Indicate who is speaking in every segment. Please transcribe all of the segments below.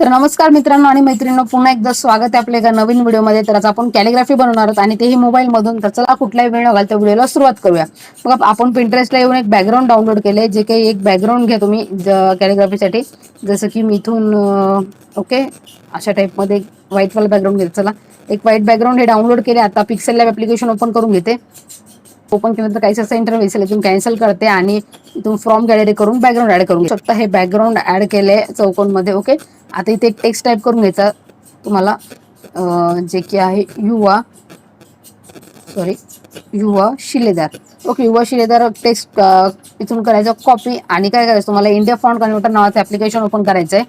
Speaker 1: तर नमस्कार मित्रांनो आणि मैत्रिणींनो पुन्हा एकदा स्वागत आहे आपल्या एका नवीन व्हिडिओमध्ये. तर आज आपण कॅलिग्राफी बनवणार आहोत आणि तेही मोबाईल मधून तर चला कुठलाही वेळ घाल त्या व्हिडिओला सुरुवात करूया. बघा आपण पिंटरेस्टला येऊन एक बॅकग्राऊंड डाउनलोड केले जे काही एक बॅकग्राऊंड घ्या तुम्ही कॅलिग्राफीसाठी. जसं की मी इथून ओके अशा टाईपमध्ये व्हाईटवाला बॅकग्राऊंड घेते चला एक व्हाईट बॅकग्राऊंड हे डाउनलोड केले आता पिक्सेल लॅब ऍप्लिकेशन ओपन करून घेते. ओपन केलं तर काहीच असं इंटरव्ह्यू इथून कॅन्सल करते आणि इथून फ्रॉम गॅलरी करून बॅकग्राऊंड ऍड करून शकता हे बॅकग्राऊंड ऍड केले चौकोनमध्ये ओके आता इथे एक टेक्स्ट टाईप करून घ्यायचा तुम्हाला. जे की आहे युवा सॉरी युवा शिलेदार. ओके युवा शिलेदार टेक्स्ट इथून करायचं कॉपी आणि काय करायचं तुम्हाला? इंडिया फॉन्ट कन्व्हर्टर नावाचं ऍप्लिकेशन ओपन करायचं आहे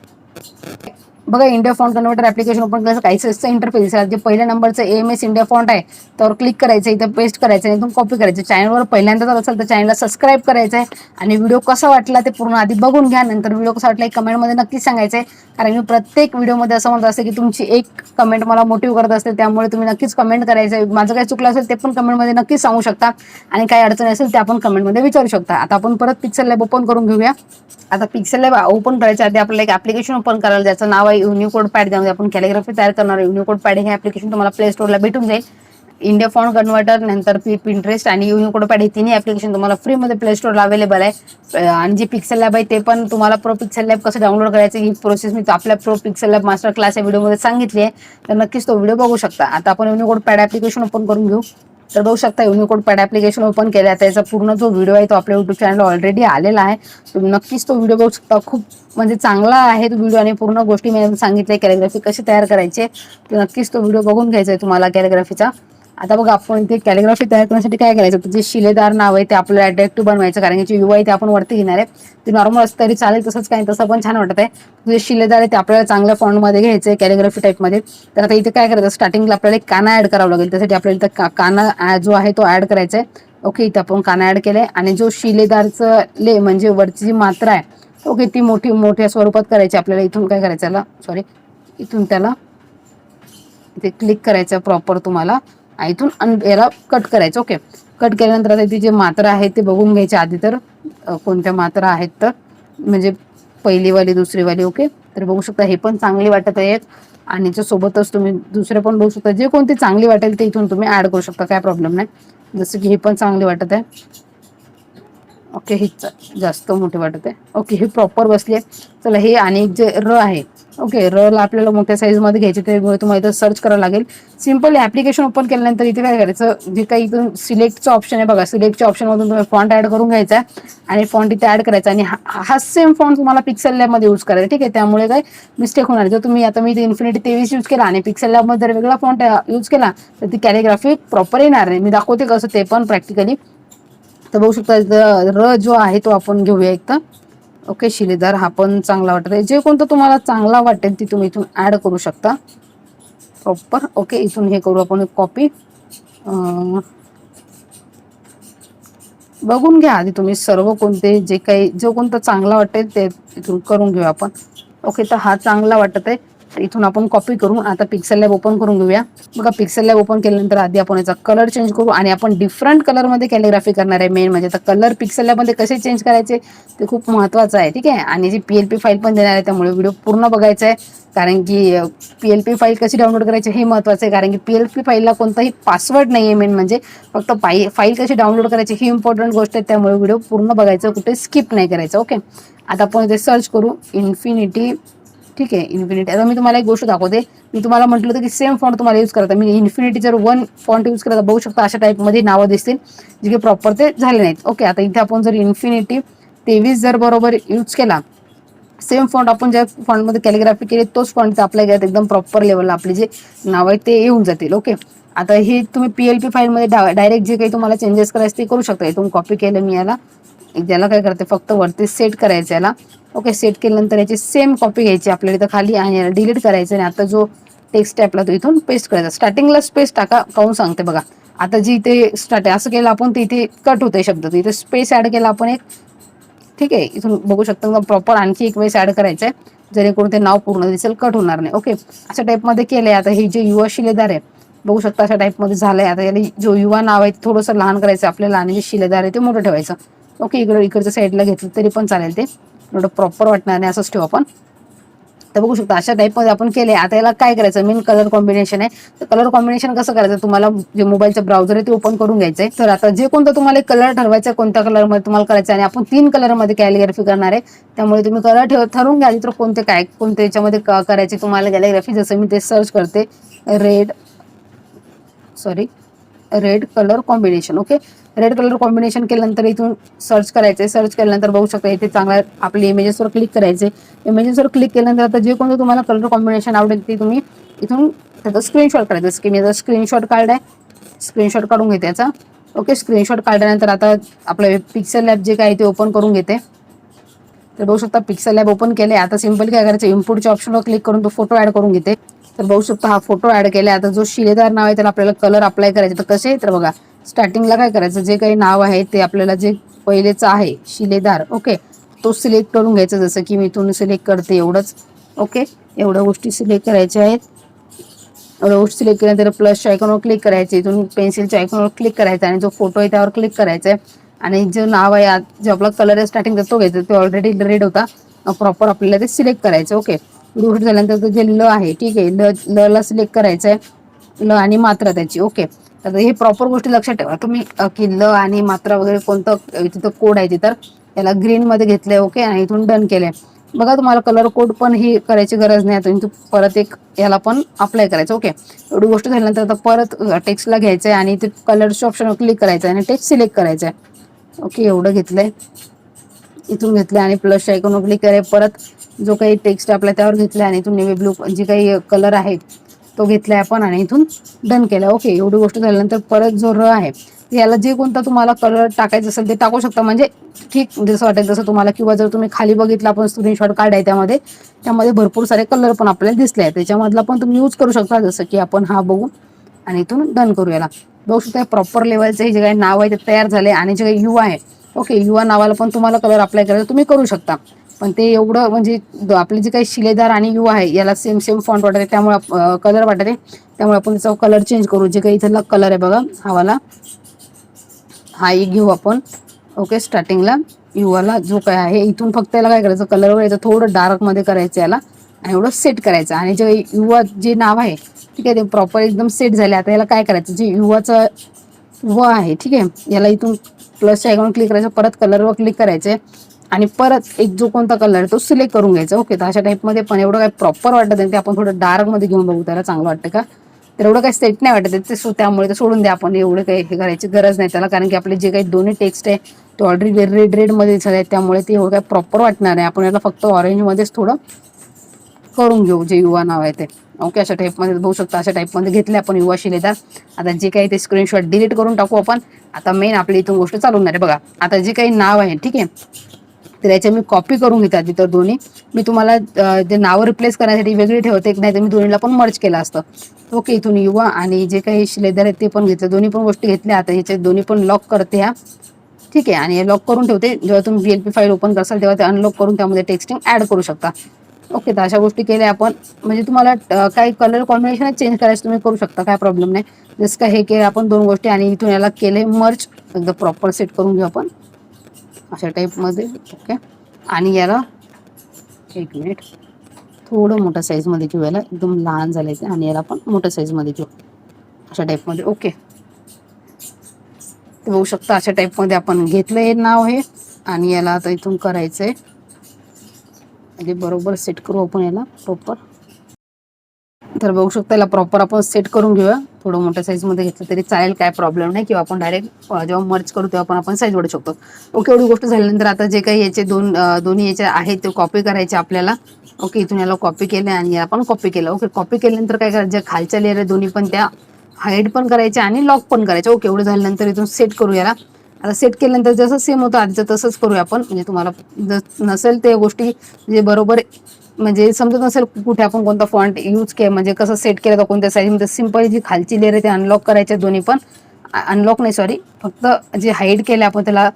Speaker 1: बघा India font converter application open करायचं काहीच असं इंटरफेस जे पहिल्या नंबरचं एम एस इंडिया फॉन्ट आहे त्यावर क्लिक करायचं इथं पेस्ट करायचं आणि इथून कॉपी करायचं चॅनलवर पहिल्यांदा जर असेल तर चॅनलला सबस्क्राईब करायचं आहे. आणि व्हिडिओ कसा वाटला ते पूर्ण आधी बघून घ्या. नंतर व्हिडिओ कसा वाटला एक कमेंटमध्ये नक्कीच सांगायचं आहे. कारण मी प्रत्येक व्हिडिओमध्ये असं म्हणत असते की तुमची एक कमेंट मला मोटिव्ह करत असते. त्यामुळे तुम्ही नक्कीच कमेंट करायचं आहे. माझं काही चुकलं असेल ते पण कमेंटमध्ये नक्कीच सांगू शकता. आणि काही अडचण असेल ते आपण कमेंटमध्ये विचारू शकता. आता आपण परत पिक्सल लॅब ओपन करून घेऊया. आता पिक्सेल लॅब ओपन करायच्या आधी आपल्याला एक ऍप्लिकेशन ओपन करायला ज्याचं नाव आहे युनिकोड पॅड त्यामध्ये आपण कॅलिग्राफी तयार करणार युनिकोड पॅड हे ॲप्लिकेशन तुम्हाला प्ले स्टोरला भेटून जाईल. इंडिया फॉन्ट कन्व्हर्टर नंतर पी पिंटरेस्ट आणि युनिकोड पॅड हे तिन्ही ऍप्लिकेशन तुम्हाला फ्रीमध्ये प्ले स्टोरला अवेलेबल आहे. आणि जे पिक्सेल लॅब आहे ते पण तुम्हाला प्रो पिक्सेल लॅब कसं डाउनलोड करायचं ही प्रोसेस मी आपल्या pro pixel lab master class या व्हिडिओमध्ये सांगितली आहे. तर नक्कीच तो व्हिडिओ बघू शकता. आता आपण युनिकोड पॅड ऍप्लिकेशन ओपन करून घेऊ. तर बघू शकता युनिकोड पॅड ऍप्लिकेशन ओपन केलं त्याचा पूर्ण जो व्हिडिओ आहे तो आपल्या युट्यूब चॅनल ऑलरेडी आलेला आहे. तुम्ही नक्कीच तो व्हिडिओ बघू शकता. खूप म्हणजे चांगला आहे तो व्हिडिओ आणि पूर्ण गोष्टी मी सांगितल्या. कॅलिग्राफी कशी तयार करायची तर नक्कीच तो व्हिडिओ बघून घ्यायचा आहे तुम्हाला कॅलिग्राफीचा आता बघा आपण इथे कॅलिग्राफी तयार करण्यासाठी काय करायचं? तर जे शिलेदार नाव आहे ते आपल्याला अट्रॅक्टिव्ह बनवायचं कारण की युवा आहे ते आपण वरती घेणार आहे. ते नॉर्मल असतं तरी चालेल तसंच काही तसं पण छान वाटत आहे जे शिलेदार आहे ते आपल्याला चांगल्या फॉन्टमध्ये घ्यायचं आहे कॅलिग्राफी टाईपमध्ये तर आता इथे काय करायचं? स्टार्टिंगला आपल्याला एक काना ऍड करावं लागेल. त्यासाठी आपल्याला इथं काना जो आहे तो ऍड करायचा आहे ओके इथं आपण काना ऍड केलाय. आणि जो शिलेदारचं ले म्हणजे वरची जी मात्रा आहे ओके ती मोठी मोठ्या स्वरूपात करायची. आपल्याला इथून काय करायचं? सॉरी इथून त्याला इथे क्लिक करायचं प्रॉपर तुम्हाला. इथून याला कट करायचं. ओके कट केल्यानंतर आता ती जे मात्रा आहेत ते बघून घ्यायचे आधी तर. कोणत्या मात्रा आहेत तर. म्हणजे पहिलीवाली दुसरीवाली ओके तर बघू शकता हे पण चांगली वाटत आहेत. आणि सोबतच तुम्ही दुसरे पण बघू शकता. जे कोणती चांगली वाटेल ते इथून तुम्ही ऍड करू शकता. काय प्रॉब्लेम नाही. जसं की हे पण चांगली वाटत आहे. ओके हे जास्त मोठे वाटत आहे. ओके हे प्रॉपर बसली आहे. चला हे आणि जे र आहे. ओके रल आपल्याला मोठ्या साईजमध्ये घ्यायचे त्यामुळे तुम्हाला इथं सर्च करावं लागेल. सिंपल ऍप्लिकेशन ओपन केल्यानंतर इथे काय करायचं जे काही इथून सिलेक्टचं ऑप्शन आहे बघा सिलेक्टच्या ऑप्शनमधून तुम्ही फॉन्ट ऍड करून घ्यायचा आणि फॉन्ट इथे ऍड करायचा आणि हा सेम फॉन्ट तुम्हाला पिक्सेल लॅबमध्ये यूज करायचा ठीक आहे? त्यामुळे काय मिस्टेक होणार जर तुम्ही आता मी इथे इन्फिनिटी तेवीस यूज केला आणि पिक्सेल लॅबमध्ये जर वेगळा फॉन्ट यूज केला तर ती कॅलिग्राफी प्रॉपर येणार नाही. मी दाखवते कसं ते पण प्रॅक्टिकली तर बघू शकता र जो आहे तो आपण घेऊया एक तर ओके शिलेदार हा पण चांगला वाटत आहे जे कोणतं तुम्हाला चांगला वाटेल ती तुम्ही इथून ॲड करू शकता. प्रॉपर ओके इथून हे करू आपण कॉपी बघून घ्या आधी तुम्ही सर्व कोणते जे काही जो कोणतं चांगला वाटेल ते इथून करून घेऊ आपण. ओके तर हा चांगला वाटत आहे इथून आपण कॉपी करू आता पिक्सेल लॅब ओपन करून घेऊया. बघा पिक्सेल लॅब ओपन केल्यानंतर आधी आपण याचा कलर चेंज करू आणि आपण डिफरंट कलरमध्ये कॅलिग्राफी करणार आहे. मेन म्हणजे आता कलर पिक्सेल लॅबमध्ये कसे चेंज करायचे ते खूप महत्त्वाचं आहे ठीक आहे? आणि जी पी एल पी फाईल पण देणार आहे त्यामुळे व्हिडिओ पूर्ण बघायचा आहे. कारण की पी एल पी फाईल कशी डाउनलोड करायची हे महत्त्वाचं आहे. कारण की पी एल पी फाईलला कोणताही पासवर्ड नाही आहे मेन म्हणजे. फक्त पाई फाईल कशी डाउनलोड करायची ही इम्पॉर्टंट गोष्ट आहे. त्यामुळे व्हिडिओ पूर्ण बघायचं कुठे स्किप नाही करायचं ओके आता आपण इथे सर्च करू. इन्फिनिटी ठीक आहे इन्फिनिटी आता मी तुम्हाला एक गोष्ट दाखवते. मी तुम्हाला म्हटलं होतं की सेम फॉन्ट तुम्हाला यूज करता मी इन्फिनिटी जर वन फॉन्ट यूज करता बघू शकता अशा टाईपमध्ये नावं दिसतील जे की प्रॉपर ते झाले नाहीत. ओके आता इथे आपण जर इन्फिनिटी तेवीस जर बरोबर यूज केला सेम फॉन्ट आपण ज्या फॉन्टमध्ये कॅलिग्राफी केली तोच फॉन्ट आपल्या घ्यात एकदम प्रॉपर लेवलला आपले जे नाव आहेत ते येऊन जातील. ओके आता हे तुम्ही पी एल पी फाईलमध्ये डायरेक्ट जे काही तुम्हाला चेंजेस करायचे ते करू शकता. इथून कॉपी केलं मी याला. ज्याला काय करते फक्त वरती सेट करायचं याला. ओके सेट केल्यानंतर याची सेम कॉपी घ्यायची आपल्याला इथं खाली आणि डिलीट करायचं आणि आता जो टेक्स्ट आहे आपला तो इथून पेस्ट करायचा. स्टार्टिंगला स्पेस टाका काहून सांगते बघा. आता जी इथे स्टार्ट आहे असं केलं आपण ते इथे कट होते शब्द. इथे स्पेस ऍड केला आपण एक. ठीक आहे इथून बघू शकतो प्रॉपर आणखी एक वेळेस ऍड करायचं आहे जेणेकरून ते नाव पूर्ण दिसेल कट होणार नाही. ओके अशा टाईपमध्ये केलंय. आता हे जे युवा शिलेदार आहे बघू शकता अशा टाईपमध्ये झालंय. आता याला जो युवा नाव आहे थोडंसं लहान करायचं आपल्याला आणि जे शिलेदार आहे ते मोठं ठेवायचं. ओके इकडं इकडच्या साईडला घेतलं तरी पण चालेल ते. एवढं प्रॉपर वाटणार नाही असंच ठेवू आपण. तर बघू शकता अशा टाईपमध्ये आपण केले. आता याला काय करायचं? मेन कलर कॉम्बिनेशन आहे. तर कलर कॉम्बिनेशन कसं करायचं? तुम्हाला जे मोबाईलचं ब्राउझर आहे ते ओपन करून घ्यायचंय. तर आता जे कोणतं तुम्हाला कलर ठरवायचा कोणत्या कलरमध्ये तुम्हाला करायचं आणि आपण तीन कलरमध्ये कॅलिग्राफी करणार आहे. त्यामुळे तुम्ही कलर ठेव ठरवून घ्या तर कोणते काय कोणते याच्यामध्ये करायची करायचे तुम्हाला कॅलिग्राफी जसं मी ते सर्च करते. Red sorry red colour combination okay red colour combination केल्यानंतर इथून सर्च करायचं सर्च केल्यानंतर बघू शकता इथे चांगला आपले इमेजेसवर क्लिक करायचे इमेजेसवर क्लिक केल्यानंतर आता जे कोणतं तुम्हाला कलर कॉम्बिनेशन आवडेल ते तुम्ही इथून त्याचा स्क्रीनशॉट करायचं जसं की मी याचा स्क्रीनशॉट काढलाय. स्क्रीनशॉट काढून घेते याचा. ओके स्क्रीनशॉट काढल्यानंतर आता आपलं पिक्सेल ॲप जे काय ते ओपन करून घेते. तर बघू शकता पिक्सल लॅब ओपन केले आता सिंपल काय करायचं? इम्पोर्टच्या ऑप्शनवर क्लिक करून तो फोटो ऍड करून घेते. तर बघू शकता हा फोटो ऍड केला आता जो शिलेदार नाव आहे त्याला आपल्याला कलर अप्लाय करायचे. तर कसे? तर बघा स्टार्टिंगला काय करायचं? जे काही नाव आहे ते आपल्याला जे पहिलेचं आहे शिलेदार ओके तो सिलेक्ट करून घ्यायचा. जसं की मी इथून सिलेक्ट करते एवढंच ओके एवढ्या गोष्टी सिलेक्ट करायच्या आहेत. एवढ्या गोष्टी सिलेक्ट केल्यानंतर प्लसच्या आयकॉनवर क्लिक करायचे. इथून पेन्सिलच्या आयकॉनवर क्लिक करायचा. आणि जो फोटो आहे त्यावर क्लिक करायचा आहे आणि जो नाव आहे जो आपला कलर आहे स्टार्टिंगचा तो घ्यायचा तो ऑलरेडी रेड होता. प्रॉपर आपल्याला ते सिलेक्ट करायचं ओके गोष्ट झाल्यानंतर जे ल आहे ठीक आहे ल ल ला सिलेक्ट करायचं आहे ल आणि मात्रा त्याची ओके तर हे प्रॉपर गोष्टी लक्षात ठेवा. तुम्ही की ल आणि मात्रा वगैरे कोणतं तिथं कोड आहे तिथं याला ग्रीनमध्ये घेतलं घेतलंय ओके आणि इथून डन केलंय. बघा तुम्हाला कलर कोड पण ही करायची गरज नाही. तुम्ही परत एक याला पण अप्लाय करायचं ओके एवढी गोष्ट झाल्यानंतर आता परत टेक्स्टला घ्यायचं आहे आणि ते कलरच्या ऑप्शनवर क्लिक करायचं आहे आणि टेक्स्ट सिलेक्ट करायचं आहे ओके एवढं घेतलंय. इथून घेतलं आणि प्लस आयकॉन क्लिक करे परत जो काही टेक्स्ट आपला त्यावर घेतला आणि इथून नेव्ही ब्लू जे काही कलर आहे तो घेतलाय आपण आणि इथून डन केला ओके एवढी गोष्ट झाल्यानंतर परत जो र आहे याला जे कोणता तुम्हाला कलर टाकायचं असेल ते टाकू शकता. म्हणजे ठीक म्हणजे जसं वाटेल तसं तुम्हाला किंवा जर तुम्ही खाली बघितलं आपण स्क्रीनशॉट काढाय त्यामध्ये त्यामध्ये भरपूर सारे कलर पण आपल्याला दिसले आहेत त्याच्यामधला पण तुम्ही यूज करू शकता जसं की आपण हा बघू आणि इथून डन करू याला. बघू शकता प्रॉपर लेवलचे हे जे काही नाव आहे ते तयार झाले आणि जे काही युवा आहे ओके युवा नावाला पण तुम्हाला कलर अप्लाय करायचा तुम्ही करू शकता. पण ते एवढं म्हणजे आपले जे काही शिलेदार आणि युवा आहे याला सेम सेम फॉन्ट वाटते त्यामुळे कलर वाटत. आहे त्यामुळे आपण त्याचा कलर चेंज करू. जे काही इथला कलर आहे बघा हवाला. हा एक घेऊ आपण. ओके स्टार्टिंगला युवाला जो काय आहे इथून फक्त याला काय करायचं? कलर याचं थोडं डार्कमध्ये करायचं याला. आणि एवढं सेट करायचं. आणि जे युवा जे नाव आहे ठीक आहे ते प्रॉपर एकदम सेट झाले. आता याला काय करायचं? जे युवाचं व आहे ठीक आहे याला इथून प्लसच्या आयकॉन क्लिक करायचं परत कलरवर क्लिक करायचे. आणि परत एक जो कोणता कलर आहे तो सिलेक्ट करून घ्यायचा. ओके तर अशा टाईपमध्ये पण एवढं काय प्रॉपर वाटत नाही. ते आपण थोडं डार्कमध्ये घेऊन बघू त्याला चांगलं वाटतं का? तर एवढं काही सेट नाही वाटत. ते सो त्यामुळे ते सोडून द्या. आपण एवढं काही हे करायची गरज नाही त्याला. कारण की आपले जे काही दोन्ही टेक्स्ट आहे ते ऑलरेडी रेड रेडमध्ये झाले आहेत. त्यामुळे ते एवढं काय प्रॉपर वाटणार आहे आपण याला फक्त ऑरेंजमध्येच थोडं करून घेऊ जे युवा नाव आहे ते. ओके अशा टाईपमध्ये बघू शकता अशा टाईपमध्ये घेतले आपण युवा शिलेदार. आता जे काही ते स्क्रीनशॉट डिलीट करून टाकू आपण. आता मेन आपली इथून गोष्ट चालून आहे बघा आता जे काही नाव आहे ठीक आहे? तर याच्या मी कॉपी करून घेतात तिथं दोन्ही. मी तुम्हाला ते नावं रिप्लेस करण्यासाठी वेगळी ठेवते एक नाही तर मी दोन्हीला पण मर्ज केलं असतं. ओके इथून युवा आणि जे काही शिलेदार आहेत ते पण घेतले. दोन्ही पण गोष्टी घेतल्या. आता ह्याचे दोन्ही पण लॉक करते ह्या ठीक आहे आणि लॉक करून ठेवते. जेव्हा तुम्ही B L P file open करसाल तेव्हा ते अनलॉक करून त्यामध्ये टेक्स्टिंग ऍड करू शकता. ओके तर अशा गोष्टी केल्या आपण. म्हणजे तुम्हाला काही कलर कॉम्बिनेशन चेंज करायचं तुम्ही करू शकता काय प्रॉब्लेम नाही. जसं काय हे केलं आपण दोन गोष्टी आणि इथून याला केले मर्च एकदम प्रॉपर सेट करून घेऊ आपण. अशा टाईपमध्ये ओके आणि याला एक मिनिट थोडं मोठ्या साईजमध्ये घेऊ याला एकदम लहान झालं आणि याला आपण मोठ्या साईजमध्ये घेऊ अशा टाईपमध्ये ओके ते बघू शकता अशा टाईपमध्ये आपण घेतलं हे नाव हे. आणि याला आता इथून करायचं आहे म्हणजे बरोबर सेट करू आपण याला प्रॉपर तर बघू शकता याला प्रॉपर आपण सेट करून घेऊया. थोडं मोठ्या साईजमध्ये घेतलं तरी चालेल काय प्रॉब्लेम नाही. किंवा आपण डायरेक्ट जेव्हा मर्च करू तेव्हा पण आपण साईज वाढू शकतो. ओके एवढी गोष्ट झाल्यानंतर आता जे काही याचे दोन दोन्ही याचे आहेत ते कॉपी करायचे आपल्याला. ओके इथून याला कॉपी केलं आणि याला पण कॉपी केलं. ओके कॉपी केल्यानंतर काय करायचं? ज्या खालच्या लेअर आहे दोन्ही पण त्या हाईड पण करायच्या आणि लॉक पण करायच्या. ओके एवढं झाल्यानंतर इथून सेट करू याला. आता सेट केल्यानंतर जसं सेम होतं आधीचं तसंच करूया आपण. म्हणजे तुम्हाला नसेल ते गोष्टी म्हणजे बरोबर म्हणजे समजत नसेल कुठे आपण कोणता फॉन्ट यूज केला म्हणजे कसं सेट केलं तर कोणत्या साईजमध्ये सिंपल जी खालची लेअर आहे ते अनलॉक करायचे दोन्ही पण. अनलॉक नाही सॉरी फक्त जे हाईड केले आपण त्याला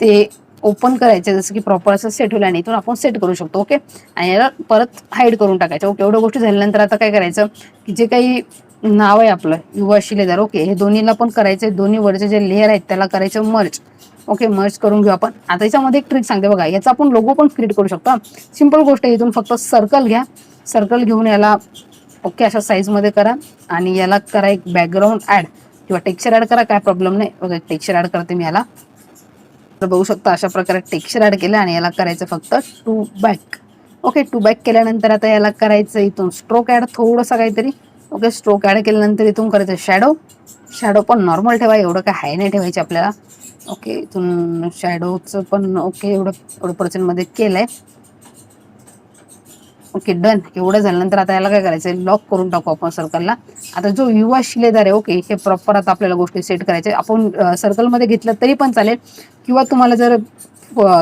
Speaker 1: ते ओपन करायचे जसं की प्रॉपर असं सेट होईल आणि इथून आपण सेट करू शकतो ओके आणि याला परत हाईड करून टाकायचं. ओके एवढ्या गोष्टी झाल्यानंतर आता काय करायचं की जे काही नाव आहे आपलं. युवा शिलेदार ओके हे दोन्हीला पण करायचं दोन्ही वरचे जे लेअर आहेत त्याला करायचं मर्च ओके मर्च करून घेऊ आपण. आता याच्यामध्ये एक ट्रिक सांगते बघा. याचा आपण लोगो पण क्रिएट करू शकतो सिंपल गोष्ट आहे इथून फक्त सर्कल घ्या. सर्कल घेऊन याला ओके अशा साईजमध्ये करा. आणि याला करा एक बॅकग्राऊंड ऍड किंवा टेक्स्चर ॲड करा काय प्रॉब्लेम नाही. बघा टेक्स्चर ॲड करते मी याला. तर बघू शकता अशा प्रकारे टेक्स्चर ॲड केलं आणि याला करायचं फक्त to back okay to back केल्यानंतर आता याला करायचं इथून स्ट्रोक ॲड थोडंसं काहीतरी. ओके स्ट्रोक ॲड केल्यानंतर इथून करायचं शॅडो शॅडो पण नॉर्मल ठेवा एवढं काय हाय नाही ठेवायचे आपल्याला. ओके इथून शॅडोचं पण ओके एवढं एवढं पर्सेंटमध्ये केलंय. ओके डन एवढं झाल्यानंतर आता याला काय करायचं लॉक करून टाकू आपण सर्कलला आता जो युवा शिलेदार आहे ओके हे प्रॉपर आता आपल्याला गोष्टी सेट करायच्या आपण सर्कलमध्ये घेतलं तरी पण चालेल. किंवा तुम्हाला जर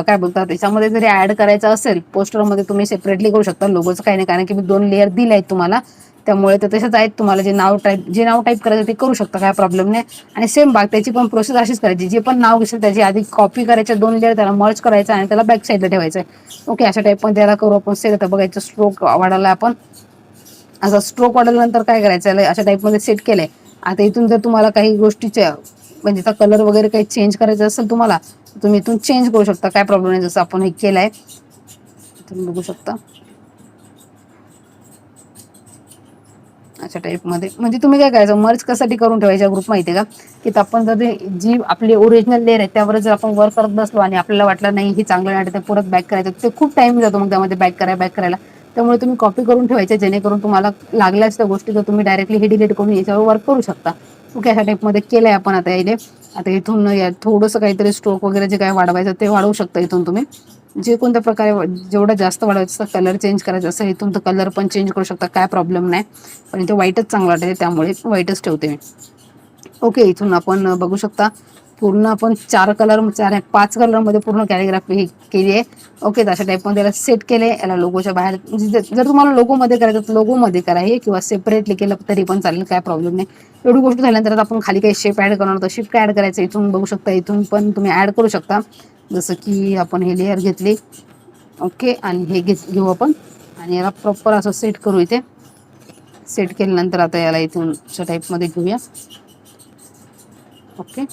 Speaker 1: काय बोलतात त्याच्यामध्ये जरी ऍड करायचं असेल पोस्टरमध्ये तुम्ही सेपरेटली करू शकता. लोगोचं काही नाही कारण की मी दोन लेअर दिले आहेत तुम्हाला. त्यामुळे तर तसेच आहेत तुम्हाला जे नाव टाईप जे नाव टाईप करायचं ते करू शकता काय प्रॉब्लेम नाही. आणि सेम बाग त्याची पण प्रोसेस अशीच करायची. जे पण नाव घेसेल त्याची आधी कॉपी करायचं दोन लेअर त्याला मर्ज करायचं आणि त्याला बॅक साईडला ठेवायचं. आहे ओके अशा टाईप पण त्याला करू आपण. सेट आता बघायचं स्ट्रोक वाढायला आपण. असं स्ट्रोक वाढवल्यानंतर काय करायचं? अशा टाईपमध्ये सेट केलंय. आता इथून जर तुम्हाला काही गोष्टीच्या म्हणजे आता कलर वगैरे काही चेंज करायचं असेल तुम्हाला तुम्ही इथून चेंज करू शकता. काय प्रॉब्लेम नाही जसं आपण हे केलं आहे तुम्ही बघू शकता. अशा टाईपमध्ये म्हणजे तुम्ही काय करायचं मर्ज कसाठी करून ठेवायच्या ग्रुप माहिती आहे का की आपण जर जी आपली ओरिजिनल लेअर आहे त्यावर जर आपण वर्क करत बसलो आणि आपल्याला वाटलं नाही हे चांगलं नाही ते परत बॅक करायचं. ते खूप टाइम जातो मग त्यामध्ये बॅक करायला बॅक करायला. त्यामुळे तुम्ही कॉपी करून ठेवायच्या जेणेकरून तुम्हाला लागल्याच त्या गोष्टी जर तुम्ही डायरेक्टली हे डिलीट करून याच्यावर वर्क करू शकता. ओके अशा टाईपमध्ये केलं आहे आपण आता याने आता इथून या थोडंसं काहीतरी स्ट्रोक वगैरे जे काय वाढवायचं ते वाढवू शकता इथून तुम्ही. जे कोणत्या प्रकारे वा- जेवढं जास्त वाढवायचं कलर चेंज करायचं असेल इथून तर कलर पण चेंज करू शकता काय प्रॉब्लेम नाही. पण इथे व्हाईटच चांगलं वाटते त्यामुळे व्हाईटच ठेवते मी. ओके इथून आपण बघू शकता. पूर्ण आपण चार कलर चार पाच कलरमध्ये पूर्ण कॅलिग्राफी हे केली आहे. ओके तशा टाईपमध्ये याला सेट केले. याला लोगोच्या बाहेर म्हणजे जर तुम्हाला लोगोमध्ये करायचं तर लोगोमध्ये करा हे किंवा सेपरेटली केलं तरी पण चालेल काय प्रॉब्लेम नाही. एवढी गोष्ट झाल्यानंतर आता आपण खाली काही शेप ॲड करणार तर शेप काय ॲड करायचं इथून बघू शकता इथून पण तुम्ही ॲड करू शकता. जसं की आपण हे लेअर घेतली. ओके आणि हे घेत घेऊ आपण. आणि याला प्रॉपर असं सेट करू इथे. सेट केल्यानंतर आता याला इथून अशा टाईपमध्ये घेऊया. ओके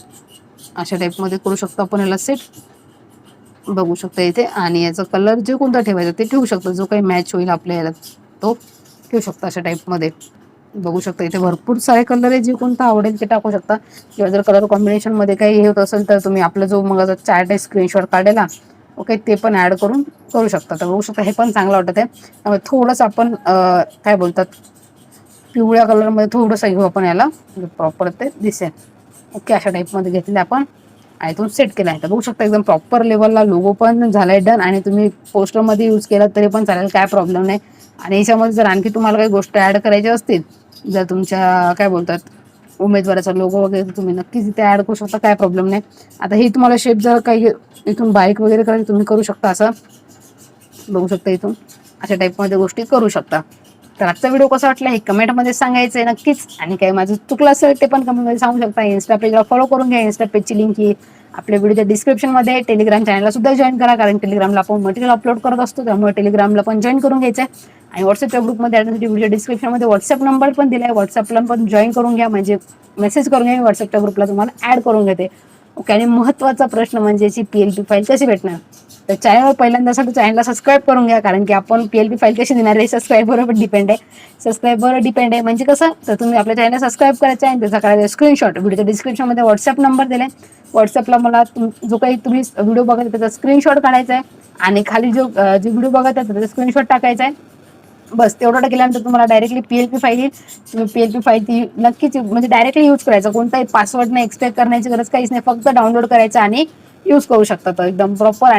Speaker 1: अशा टाईपमध्ये करू शकतो आपण. याला सेट बघू शकता इथे. आणि याचा कलर जे कोणता ठेवायचा ते ठेवू शकतो. जो काही मॅच होईल आपल्या याला तो ठेवू शकतो अशा टाईपमध्ये बघू शकता इथे भरपूर सारे कलर आहे. जे कोणता आवडेल ते टाकू शकता. किंवा जर कलर कॉम्बिनेशनमध्ये काही हे होत असेल तर तुम्ही आपला जो मग चार्ट आहे स्क्रीनशॉट काढेला ओके ते पण ॲड करून करू शकता. तर बघू शकता हे पण चांगलं वाटत आहे. त्यामुळे थोडंसं आपण काय बोलतात पिवळ्या कलरमध्ये थोडंसं घेऊ आपण याला. म्हणजे प्रॉपर ते दिसेल. ओके अशा टाईपमध्ये घेतले आपण. आणि इथून सेट केला आहे. तर बघू शकता एकदम प्रॉपर लेवलला लोगो पण झालाय डन आणि तुम्ही पोस्टरमध्ये यूज केला तरी पण चालेल काय प्रॉब्लेम नाही. आणि याच्यामध्ये जर आणखी तुम्हाला काही गोष्ट ॲड करायच्या असतील जर तुमच्या काय बोलतात उमेदवाराचा लोगो वगैरे तुम्ही नक्कीच इथे ॲड करू शकता काय प्रॉब्लेम नाही. आता हे तुम्हाला शेप जर काही इथून बाईक वगैरे करायचं तुम्ही करू शकता असं. बघू शकता इथून. अशा टाईपमध्ये गोष्टी करू शकता. तर आजचा व्हिडिओ कसा वाटला हे कमेंटमध्ये सांगायचं आहे नक्कीच. आणि काही माझं चुकलं असेल ते पण कमेंटमध्ये सांगू शकता. इन्स्टा पेजला फॉलो करून घ्या. इन्स्टा पेजची लिंक ही आपल्या व्हिडिओच्या डिस्क्रिप्शनमध्ये टेलिग्राम चॅनलला सुद्धा जॉईन करा. कारण टेलिग्रामला आपण मटेरियल अपलोड करत असतो. त्यामुळे टेलिग्रामला पण जॉईन करून घ्यायचं आहे आणि व्हॉट्सअपच्या ग्रुपमध्ये ॲडसाठी व्हिडिओ डिस्क्रिप्शनमध्ये व्हॉट्सअप नंबर पण दिला आहे व्हॉट्सअपला पण जॉईन करून घ्या. म्हणजे मेसेज करून घ्या. मी व्हॉट्सअपच्या ग्रुपला तुम्हाला ॲड करून घेते. ओके आणि महत्त्वाचा प्रश्न म्हणजे याची पी एल पी फाईल कशी भेटणार? तर चॅनलवर पहिल्यांदासाठी चॅनलला सबस्क्राईब करून घ्या कारण की आपण पी एल पी फाईल कशी देणार आहे सबस्क्राईबवर डिपेंड आहे. सबस्क्राईबवर डिपेंड आहे. म्हणजे कसं? तर तुम्ही आपल्या चॅनलला सबस्क्राईब करायचं आहे आणि त्याचा करायचा स्क्रीनशॉट व्हिडिओच्या डिस्क्रिप्शनमध्ये व्हॉट्सअप नंबर दिलाय. व्हॉट्सअपला मला तुम- जो काही तुम्ही व्हिडिओ बघत आहे त्याचा स्क्रीनशॉट काढायचा आहे. आणि खाली जो जे व्हिडिओ बघत आहे त्याचा स्क्रीनशॉट टाकायचा आहे. बस तेवढं केल्यानंतर तुम्हाला directly P L P file येईल. तुम्ही पी एल पी फाईल ती नक्कीच म्हणजे डायरेक्टली यूज करायचं. कोणताही पासवर्ड नाही एक्सपेक्ट करण्याची गरज काहीच नाही. फक्त डाउनलोड करायचं आणि यूज करू शकता तर एकदम प्रॉपर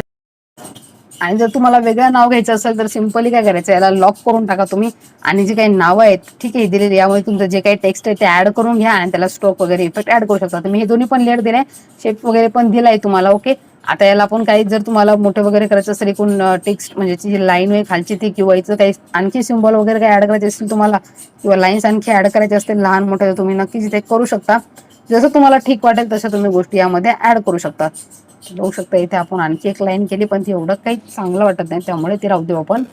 Speaker 1: आणि जर तुम्हाला वेगळं नाव घ्यायचं असेल तर सिम्पली काय करायचं? याला लॉक करून टाका तुम्ही. आणि जे काही नावं आहेत ठीक आहे दिलेली यामुळे तुमचं जे काही टेक्स्ट आहे ते ऍड करून घ्या आणि त्याला स्टॉक वगैरे इफेक्ट ऍड करू शकता. तुम्ही हे दोन्ही पण लेट दिले शेप वगैरे पण दिलाय तुम्हाला ओके आता याला आपण काही जर तुम्हाला मोठं वगैरे करायचं असेल एकूण टेक्स्ट म्हणजे जी लाईन आहे खालची ती किंवा इथं काही आणखी सिम्बॉल वगैरे काही ऍड करायचे असतील तुम्हाला किंवा लाईन्स आणखी ऍड करायचे असतील लहान मोठे तुम्ही नक्कीच इथे करू शकता. जसं तुम्हाला ठीक वाटेल तसं तुम्ही गोष्टी यामध्ये ऍड करू शकता. बघू शकता. इथे आपण आणखी एक लाईन केली पण ती एवढं काही चांगलं वाटत नाही. त्यामुळे ती राहू देऊ आपण.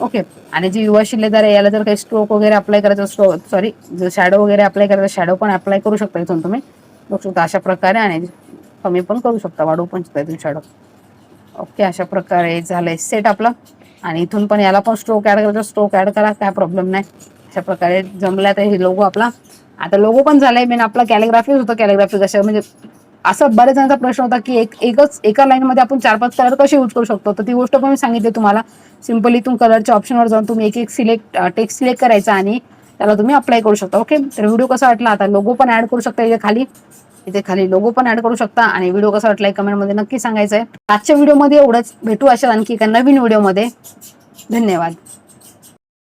Speaker 1: ओके आणि जे युवा शिल्लेदार आहे याला जर काही स्ट्रोक वगैरे अप्लाय करायचं स्ट्रो सॉरी जर शॅडो वगैरे अप्लाय करायचं शॅडो पण अप्लाय करू शकता इथून तुम्ही. बघू शकता अशा प्रकारे आणि कमी पण करू शकता वाढवू पण शकता इथून शॅडो ओके अशा प्रकारे झालंय सेट आपलं. आणि इथून पण याला पण स्ट्रोक ॲड करायचा स्ट्रोक ऍड करा काय प्रॉब्लेम नाही. अशा प्रकारे जमला तर हे लोगो आपला. आता लोगो पण झालाय मेन आपला कॅलिग्राफीच होतं कॅलिग्राफी कशा म्हणजे असं बऱ्याच जणांचा प्रश्न होता की एक एकच एका लाईनमध्ये आपण चार पाच कलर कसे यूज करू शकतो? तर ती गोष्ट पण मी सांगितली तुम्हाला. सिम्पली इथून कलरच्या ऑप्शनवर जाऊन तुम्ही एक एक सिलेक्ट टेक्स्ट सिलेक्ट करायचा आणि त्याला तुम्ही अप्लाय करू शकता ओके तर व्हिडिओ कसा वाटला? आता लोगो पण ऍड करू शकता इथे खाली. इथे खाली लोगो पण ऍड करू शकता आणि व्हिडिओ कसा वाटला कमेंटमध्ये नक्की सांगायचं आहे आजच्या व्हिडिओमध्ये एवढंच. भेटू अशा आणखी एका नवीन व्हिडिओमध्ये धन्यवाद.